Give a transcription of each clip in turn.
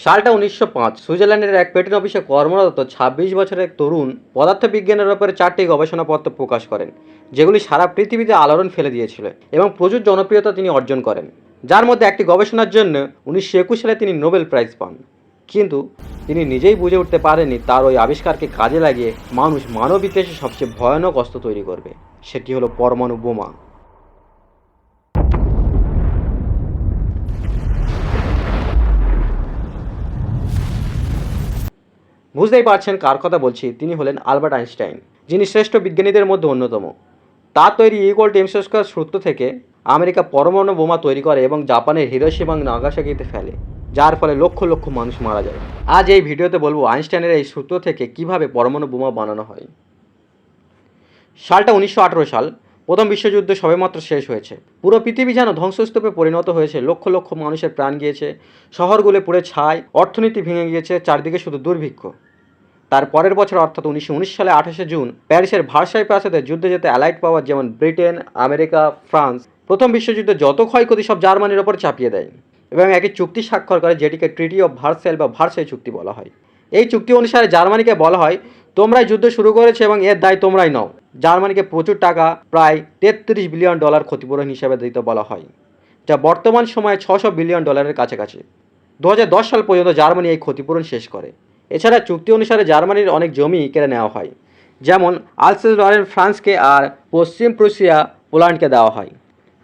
সালটা উনিশশো পাঁচ, সুইজারল্যান্ডের এক পেটেন্ট অফিসে কর্মরত ছাব্বিশ বছরের এক তরুণ পদার্থবিজ্ঞানের ব্যাপারে চারটি গবেষণাপত্র প্রকাশ করেন, যেগুলি সারা পৃথিবীতে আলোড়ন ফেলে দিয়েছিল এবং প্রচুর জনপ্রিয়তা তিনি অর্জন করেন। যার মধ্যে একটি গবেষণার জন্য উনিশশো একুশ সালে তিনি নোবেল প্রাইজ পান। কিন্তু তিনি নিজেই বুঝে উঠতে পারেননি তার ওই আবিষ্কারকে কাজে লাগিয়ে মানুষ মানব ইতিহাসে সবচেয়ে ভয়ানক অস্ত্র তৈরি করবে। সেটি হলো পরমাণু বোমা। বুঝতেই পারছেন কার কথা বলছি, তিনি হলেন আলবার্ট আইনস্টাইন, যিনি শ্রেষ্ঠ বিজ্ঞানীদের মধ্যে অন্যতম। তার তৈরি ইগোল টেমসস্কার সূত্র থেকে আমেরিকা পরমাণু বোমা তৈরি করে এবং জাপানের হিরোশিমা নাগাসাকিতে ফেলে, যার ফলে লক্ষ লক্ষ মানুষ মারা যায়। আজ এই ভিডিওতে বলব আইনস্টাইনের এই সূত্র থেকে কীভাবে পরমাণু বোমা বানানো হয়। সালটা উনিশশো আঠেরো সাল প্রথম বিশ্বযুদ্ধ সবেমাত্র শেষ হয়েছে। পুরো পৃথিবী যেন ধ্বংসস্তূপে পরিণত হয়েছে, লক্ষ লক্ষ মানুষের প্রাণ গিয়েছে, শহরগুলো পুড়ে ছাই, অর্থনীতি ভেঙে গিয়েছে, চারদিকে শুধু দুর্ভিক্ষ। তার পরের বছর, অর্থাৎ উনিশশো উনিশ সালে আঠাশে জুন, প্যারিসের ভার্সাই প্রাসাদে যুদ্ধে যেতে অ্যালাইট পাওয়ার যেমন ব্রিটেন, আমেরিকা, ফ্রান্স, প্রথম বিশ্বযুদ্ধে যত ক্ষয়ক্ষতি সব জার্মানির ওপর চাপিয়ে দেয় এবং একটি চুক্তি স্বাক্ষর করে, যেটিকে ট্রিটি অফ ভার্সেল বা ভার্সাই চুক্তি বলা হয়। এই চুক্তি অনুসারে জার্মানিকে বলা হয়, তোমরাই যুদ্ধ শুরু করেছে এবং এর দায় তোমরাই নাও। জার্মানিকে প্রচুর টাকা, প্রায় তেত্রিশ বিলিয়ন ডলার ক্ষতিপূরণ হিসেবে দিতে বলা হয়, যা বর্তমান সময়ে ছশো বিলিয়ন ডলারের কাছাকাছি। দু হাজার দশ সাল পর্যন্ত জার্মানি এই ক্ষতিপূরণ শেষ করে। এছাড়া চুক্তি অনুসারে জার্মানির অনেক জমি কেড়ে নেওয়া হয়, যেমন আলসেস লরেন ফ্রান্সকে আর পশ্চিম প্রুশিয়া পোল্যান্ডকে দেওয়া হয়।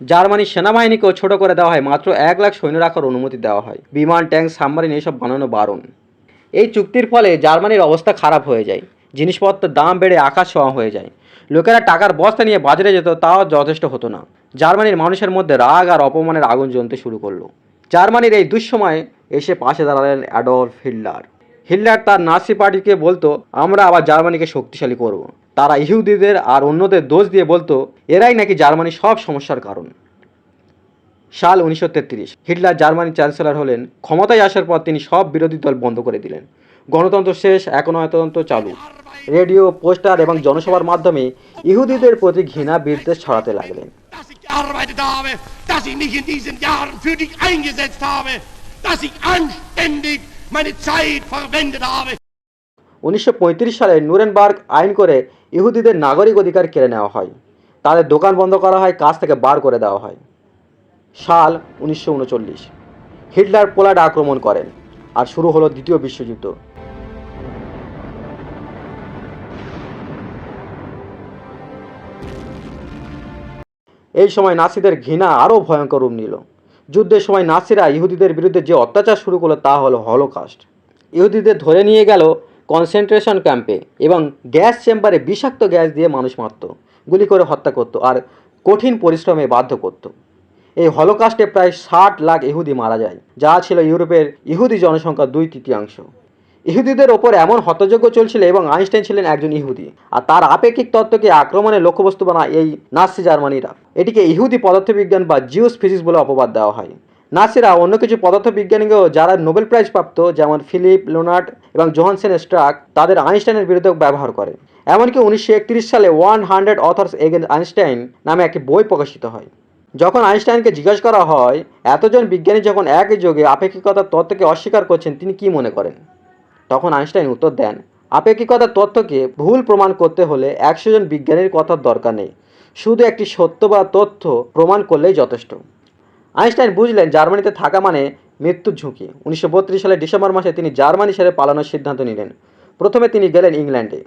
জার্মানির সেনাবাহিনীকেও ছোট করে দেওয়া হয়, মাত্র এক লাখ সৈন্য রাখার অনুমতি দেওয়া হয়। বিমান, ট্যাঙ্ক, সাবমারিন এইসব বানানো বারণ। এই চুক্তির ফলে জার্মানির অবস্থা খারাপ হয়ে যায়, জিনিসপত্রের দাম বেড়ে আকাশ ছোঁয়া হয়ে যায়। লোকেরা টাকার বস্তা নিয়ে বাজারে যেত, তাও যথেষ্ট হতো না। জার্মানির মানুষের মধ্যে রাগ আর অপমানের আগুন জ্বলতে শুরু করল। জার্মানির এই দুঃসময়ে এসে পাশে দাঁড়ালেন অ্যাডলফ হিটলার। হিটলার তার নাসি পার্টিকে বলতো, আমরা আবার জার্মানিকে শক্তিশালী করব। তারা ইহুদিদের আর অন্যদের দোষ দিয়ে বলতো, এরাই নাকি জার্মানির সব সমস্যার কারণ। সাল উনিশশো তেত্রিশ, হিটলার জার্মানির চ্যান্সেলর হলেন। ক্ষমতায় আসার পর তিনি সব বিরোধী দল বন্ধ করে দিলেন। গণতন্ত্র শেষ একনায়তন্ত্র চালু। রেডিও পোস্টার এবং জনসভার মাধ্যমে ইহুদিদের প্রতি ঘৃণা বিদ্বেষ ছড়াতে লাগলেন. উনিশশো সালে নুরেনবার্গ আইন করে ইহুদিদের নাগরিক অধিকার কেড়ে নেওয়া হয়। তাদের দোকান বন্ধ করা হয় কাজ থেকে বার করে দেওয়া হয়। সাল উনিশশো উনচল্লিশ। হিটলার পোল্যান্ড আক্রমণ করেন। আর শুরু হলো দ্বিতীয় বিশ্বযুদ্ধ। এই সময় নাসিদের ঘৃণা আরও ভয়ঙ্কর রূপ নিল। যুদ্ধের সময় নাসিরা ইহুদিদের বিরুদ্ধে যে অত্যাচার শুরু করল তা হলো হলোকাস্ট। ইহুদিদের ধরে নিয়ে গেল কনসেন্ট্রেশন ক্যাম্পে এবং গ্যাস চেম্বারে বিষাক্ত গ্যাস দিয়ে মানুষ মারত, গুলি করে হত্যা করত আর কঠিন পরিশ্রমে বাধ্য করত। এই হলোকাস্টে প্রায় ষাট লাখ ইহুদি মারা যায়, যা ছিল ইউরোপের ইহুদি জনসংখ্যার দুই তৃতীয়াংশ ইহুদিদের ওপর এমন হতযোগ্য চলছিল এবং আইনস্টাইন ছিলেন একজন ইহুদি। আর তার আপেক্ষিক তত্ত্বকে আক্রমণের লক্ষ্যবস্তু বানায় এই নাসি জার্মানিরা। এটিকে ইহুদি পদার্থবিজ্ঞান বা জিওস ফিজিক্স বলে অপবাদ দেওয়া হয়। নাসিরা অন্য কিছু পদার্থবিজ্ঞানীকেও যারা নোবেল প্রাইজ প্রাপ্ত, যেমন ফিলিপ লোনার্ড এবং জোহানসেন স্ট্রাক, তাদের আইনস্টাইনের বিরুদ্ধে ব্যবহার করে। এমনকি উনিশশো একত্রিশ সালে one hundred authors against Einstein নামে একটি বই প্রকাশিত হয়। যখন আইনস্টাইনকে জিজ্ঞাসা করা হয়, এতজন বিজ্ঞানী যখন একই যোগে আপেক্ষিকতার তত্ত্বকে অস্বীকার করছেন, তিনি কি মনে করেন? তখন আইনস্টাইন উত্তর দেন আপেক্ষিকতার তথ্যকে ভুল প্রমাণ করতে হলে একশো জন বিজ্ঞানীর কথার দরকার নেই। শুধু একটি সত্য বা তথ্য প্রমাণ করলেই যথেষ্ট। আইনস্টাইন বুঝলেন জার্মানিতে থাকা মানে মৃত্যুর ঝুঁকি। উনিশশো বত্রিশ সালের ডিসেম্বর মাসে তিনি জার্মানি ছেড়ে পালানোর সিদ্ধান্ত নিলেন। প্রথমে তিনি গেলেন ইংল্যান্ডে।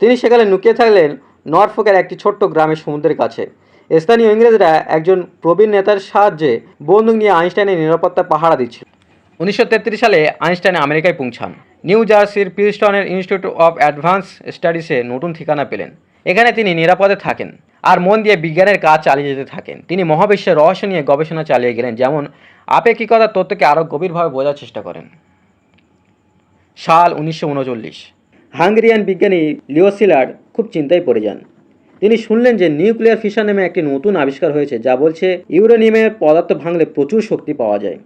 তিনি সেখানে লুকিয়ে থাকলেন নরফোকের একটি ছোট্ট গ্রামের সমুদ্রের কাছে। স্থানীয় ইংরেজরা একজন প্রবীণ নেতার সাহায্যে বন্দুক নিয়ে আইনস্টাইনের নিরাপত্তা পাহারা দিচ্ছিল। উনিশশো তেত্রিশ সালে আইনস্টাইন আমেরিকায় পৌঁছান। নিউ জার্সির পিলস্টনের ইনস্টিটিউট অফ অ্যাডভান্স স্টাডিসে নতুন ঠিকানা পেলেন। এখানে তিনি নিরাপদে থাকেন আর মন দিয়ে বিজ্ঞানের কাজ চালিয়ে যেতে থাকেন। তিনি মহাবিশ্বের রহস্য নিয়ে গবেষণা চালিয়ে গেলেন, যেমন আপেক্ষিকতার তত্ত্বকে আরও গভীরভাবে বোঝার চেষ্টা করেন। সাল উনিশশো উনচল্লিশ। হাঙ্গেরিয়ান বিজ্ঞানী লিওসিলার খুব চিন্তায় পড়ে যান। তিনি শুনলেন যে নিউক্লিয়ার ফিশন নামে একটি নতুন আবিষ্কার হয়েছে, যা বলছে ইউরেনিয়ামের পদার্থ ভাঙলে প্রচুর শক্তি পাওয়া যায়।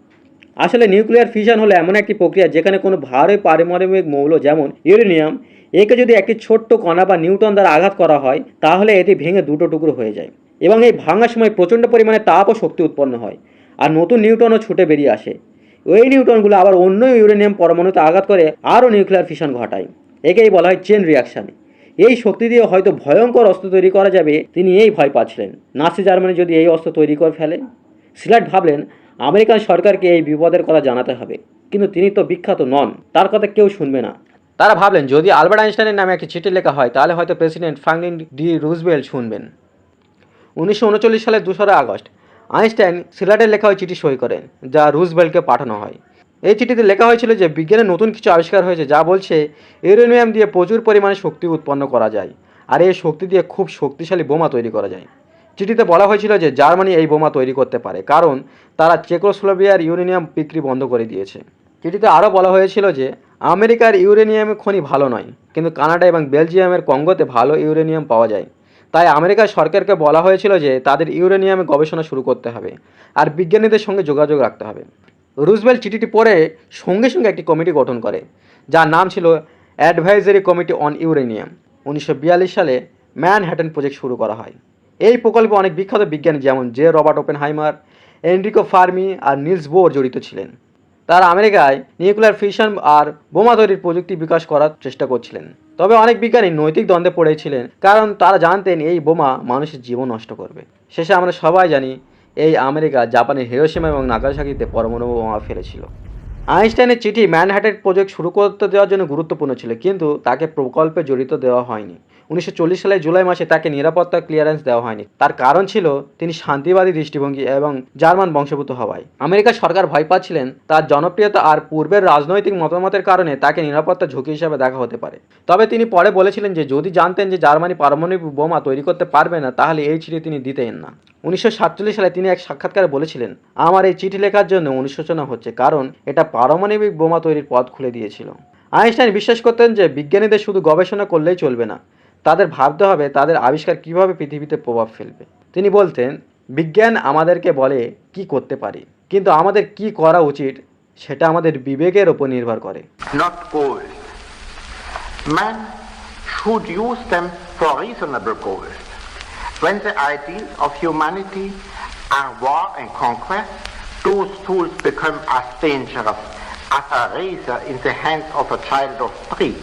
আসলে নিউক্লিয়ার ফিশন হলো এমন একটি প্রক্রিয়া যেখানে কোনো ভারী পারমাণবিক মৌল যেমন ইউরেনিয়াম, একে যদি একটি ছোট্ট কণা বা নিউটন দ্বারা আঘাত করা হয়, তাহলে এটি ভেঙে দুটো টুকরো হয়ে যায় এবং এই ভাঙার সময় প্রচণ্ড পরিমাণে তাপ ও শক্তি উৎপন্ন হয় আর নতুন নিউটনও ছুটে বেরিয়ে আসে। ওই নিউটনগুলো আবার অন্য ইউরেনিয়াম পরমাণুতে আঘাত করে আরও নিউক্লিয়ার ফিশন ঘটায়। একেই বলা হয় চেন রিয়াকশান। এই শক্তি দিয়ে হয়তো ভয়ঙ্কর অস্ত্র তৈরি করা যাবে, তিনি এই ভয় পাচ্ছিলেন। নাসি জার্মানি যদি এই অস্ত্র তৈরি করে ফেলে। সিলাট ভাবলেন আমেরিকান সরকারকে এই বিপদের কথা জানাতে হবে। কিন্তু তিনি তো বিখ্যাত নন, তার কথা কেউ শুনবে না। তারা ভাবলেন, যদি আলবার্ট আইনস্টাইনের নামে একটি চিঠি লেখা হয়, তাহলে হয়তো প্রেসিডেন্ট ফ্রাঙ্কলিন ডি রুজবেল শুনবেন। উনিশশো উনচল্লিশ সালের দোসরা আগস্ট, আইনস্টাইন সিলাটের লেখা ওই চিঠি সই করেন, যা রুজবেলকে পাঠানো হয়। এই চিঠিতে লেখা হয়েছিল যে বিজ্ঞানের নতুন কিছু আবিষ্কার হয়েছে যা বলছে, ইউরেনিয়াম দিয়ে প্রচুর পরিমাণে শক্তি উৎপন্ন করা যায়, আর এই শক্তি দিয়ে খুব শক্তিশালী বোমা তৈরি করা যায়। চিঠিতে বলা হয়েছিল যে জার্মানি এই বোমা তৈরি করতে পারে, কারণ তারা চেকোস্লোভিয়ার ইউরেনিয়াম বিক্রি বন্ধ করে দিয়েছে। চিঠিতে আরও বলা হয়েছিল যে, আমেরিকার ইউরেনিয়াম খনি ভালো নয়, কিন্তু কানাডা এবং বেলজিয়ামের কঙ্গোতে ভালো ইউরেনিয়াম পাওয়া যায়। তাই আমেরিকার সরকারকে বলা হয়েছিল যে, তাদের ইউরেনিয়ামে গবেষণা শুরু করতে হবে আর বিজ্ঞানীদের সঙ্গে যোগাযোগ রাখতে হবে। রুজবেল চিঠিটি পড়ে সঙ্গে সঙ্গে একটি কমিটি গঠন করে, যার নাম ছিল অ্যাডভাইজারি কমিটি অন ইউরেনিয়াম। উনিশশো বিয়াল্লিশ সালে ম্যানহ্যাটন প্রজেক্ট শুরু করা হয়। এই প্রকল্পে অনেক বিখ্যাত বিজ্ঞানী যেমন J Robert Oppenheimer Enrico Fermi আর নিলস বোর জড়িত ছিলেন। তারা আমেরিকায় নিউক্লিয়ার ফিশন আর বোমা তৈরির প্রযুক্তি বিকাশ করার চেষ্টা করছিলেন। তবে অনেক বিজ্ঞানী নৈতিক দ্বন্দ্বে পড়েছিলেন কারণ তারা জানতেন এই বোমা মানুষের জীবন নষ্ট করবে। শেষে আমরা সবাই জানি এই আমেরিকা জাপানের হিরোসীমা এবং নাগাসাকিতে পরমাণু বোমা ফেলেছিল। আইনস্টাইনের চিঠি ম্যানহ্যাটেন প্রজেক্ট শুরু করতে দেওয়ার জন্য গুরুত্বপূর্ণ ছিল, কিন্তু তাকে প্রকল্পে জড়িত দেওয়া হয়নি। উনিশশো সালের জুলাই মাসে তাকে নিরাপত্তা ক্লিয়ারেন্স দেওয়া হয়নি। তার কারণ ছিল, তিনি শান্তিবাদী দৃষ্টিভঙ্গি এবং জার্মান বংশভূত হওয়ায়। আমেরিকার সরকার ভয় পাচ্ছিলেন, তার জনপ্রিয়তা আর পূর্বের রাজনৈতিক মতামতের কারণে তাকে নিরাপত্তা ঝুঁকি হিসাবে দেখা হতে পারে। তবে তিনি পরে বলেছিলেন যে, যদি জানতেন যে জার্মানি পারমাণবিক বোমা তৈরি করতে পারবে না, তাহলে এই চিঠি তিনি দিতেন না। উনিশশো সাতচল্লিশ সালে তিনি এক সাক্ষাৎকারে বলেছিলেন, আমার এই চিঠি লেখার জন্য অনুশোচনা হচ্ছে কারণ এটা পারমাণবিক বোমা তৈরির পথ খুলে দিয়েছিল আইনস্টাইন বিশ্বাস করতেন যে বিজ্ঞানীদের শুধু গবেষণা করলেই চলবে না, তাদের ভাবতে হবে তাদের আবিষ্কার কীভাবে পৃথিবীতে প্রভাব ফেলবে তিনি বলতেন, বিজ্ঞান আমাদেরকে বলে কি করতে পারি, কিন্তু আমাদের কি করা উচিত সেটা আমাদের বিবেকের ওপর নির্ভর করে not gold. Man goals. When the ideals of humanity are war and conquest, those tools become as dangerous as a razor in the hands of a child of three.